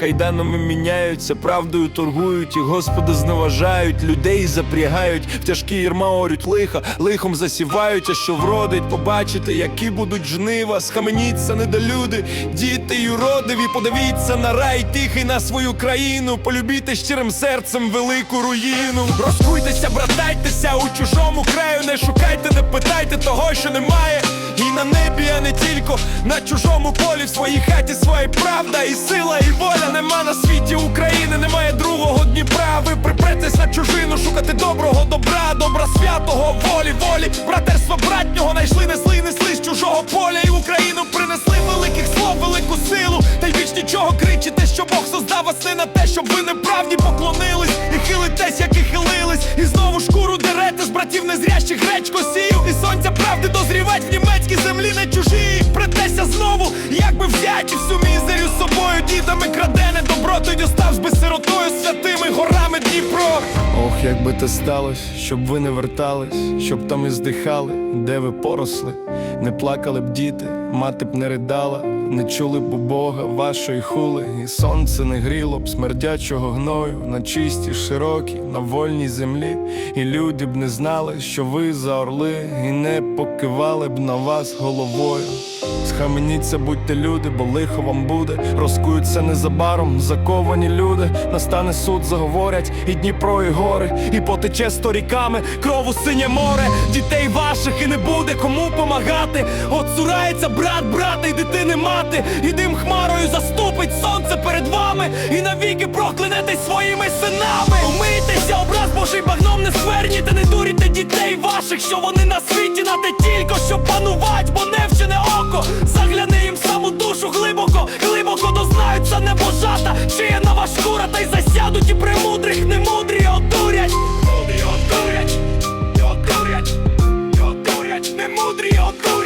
Кайданами міняються, правдою торгують, і Господа зневажають, людей запрягають, в тяжкі ярма орють лиха, лихом засівають, а що вродить, побачите, які будуть жнива, схаменіться недолюди, діти й уродиві, подивіться на рай тихий на свою країну, полюбіте щирим серцем велику руїну. Розкуйтеся, братайтеся у чужому краю, не шукайте, не питайте того, що немає. І на небі, а не тільки на чужому полі, в своїй хаті своя правда і сила, і воля. Нема на світі України, немає другого Дніпра. Ви припретесь на чужину, шукати доброго добра, добра святого, волі, волі, братерства братнього найшли, несли, несли з чужого поля, і Україну принесли великих слов, велику силу. Та й більш нічого кричите, що Бог создав вас не на те, щоб ви неправді поклонились і хилитесь, як і хилились, і знову шкуру дерете з братів незрящих гречко сію, і сонця правди дозрівать в німецькій землі не чужі. Претеся знову, якби взяті всю дідами крадене добро, тоді став би сиротою святими горами Дніпро. Ох, як би те сталося, щоб ви не вертались, щоб там і здихали, де ви поросли, не плакали б діти, мати б не ридала, не чули б у Бога вашої хули, і сонце не гріло б смердячого гною на чистій, широкій, на вольній землі, і люди б не знали, що ви за орли, і не покивали б на вас головою. Схаменіться, будьте люди, бо лихо вам буде. Розкуються незабаром, заковані люди. Настане суд, заговорять, і Дніпро, і гори, і потече сторіками у синє море. Дітей ваших і не буде кому помагати. От цурається брат, брата й дитини мати, і дим хмарою заступить сонце перед вами, і навіки проклинетесь своїми синами. Умийтеся, образ Божий багном не скверніте, не дуріте дітей ваших, що вони на світі нате тільки, щоб панувать, бо не вчене око. Загляни їм саму душу глибоко, глибоко дознаються небожата, чия на ваш шкура, та й засядуть, і премудрих немудрі одурять. Мудрі одурять, одурять, одурять, немудрі одурять.